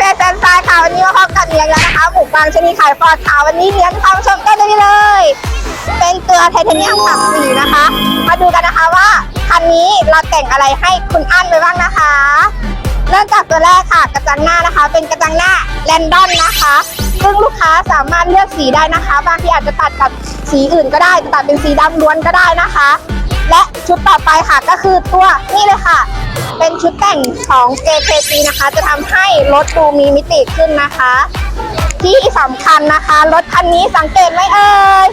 เวศแซนซายค่ะวันนี้มาพบกับเลี้ยงแล้วนะคะหมูบางชนิดขายปลอดขาววันนี้เลี้ยงทำชมกันได้เลย เป็นเกลือไทเทเนียมสับสีนะคะ มาดูกันนะคะว่าคันนี้เราแต่งอะไรให้คุณอั้นไปบ้างนะคะเริ่มจากตัวแรกค่ะกระจังหน้านะคะ เป็นกระจังหน้าแลนดอมนะคะ ซึ่งลูกค้าสามารถเลือกสีได้นะคะ บางที่อาจจะตัดกับสีอื่นก็ได้ตัดเป็นสีดำล้วนก็ได้นะคะ และชุดต่อไปค่ะก็คือตัวนี่เลยค่ะ เป็นชุดแต่งของ JKC นะคะ จะทำให้รถดูมีมิติขึ้นนะคะ ที่สำคัญนะคะรถคันนี้สังเกตไหมเอ่ย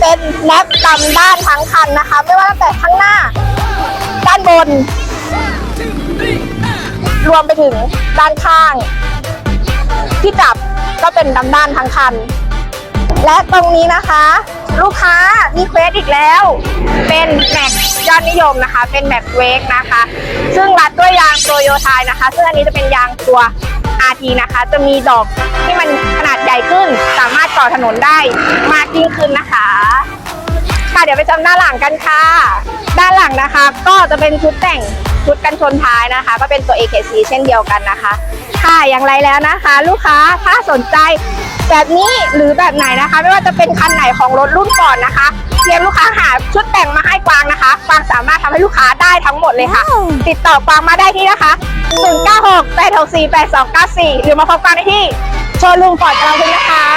เป็นแนบดำด้านทั้งคันนะคะ ไม่ว่าตั้งแต่ข้างหน้า ด้านบน รวมไปถึงด้านข้าง ที่จับก็เป็นดำด้านทั้งคัน และตรงนี้นะคะ ลูกค้ารีเควสอีกแล้ว เป็นแม็กยอดนิยมนะคะ เป็นแม็กเวกนะคะ ซึ่งรัดด้วยยางโตโยไทยนะคะ ซึ่งอันนี้จะเป็นยางตัว RT นะคะ จะมีดอกที่มันขนาดใหญ่ขึ้น สามารถต่อถนนได้มากยิ่งขึ้นนะคะ ค่ะเดี๋ยวไปชมด้านหลังกันค่ะ ด้านหลังนะคะ ก็จะเป็นชุดแต่งชุดกันชนท้ายนะคะ ก็เป็นตัว AKC เช่นเดียวกันนะคะ ค่ะอย่างไรแล้วนะคะ ลูกค้าถ้าสนใจแบบนี้หรือแบบไหนนะคะ ไม่ว่าจะเป็นคันไหนของรถรุ่นก่อนนะคะเพียงลูกค้าหาชุดแต่ง ให้ลูกค้าได้ทั้งหมดเลยค่ะ ติดต่อกวางมาได้ที่นะคะ 096 864 8294 หรือมาพบกวางได้ที่โชว์รูมฟอร์ดกลางคุณนะคะ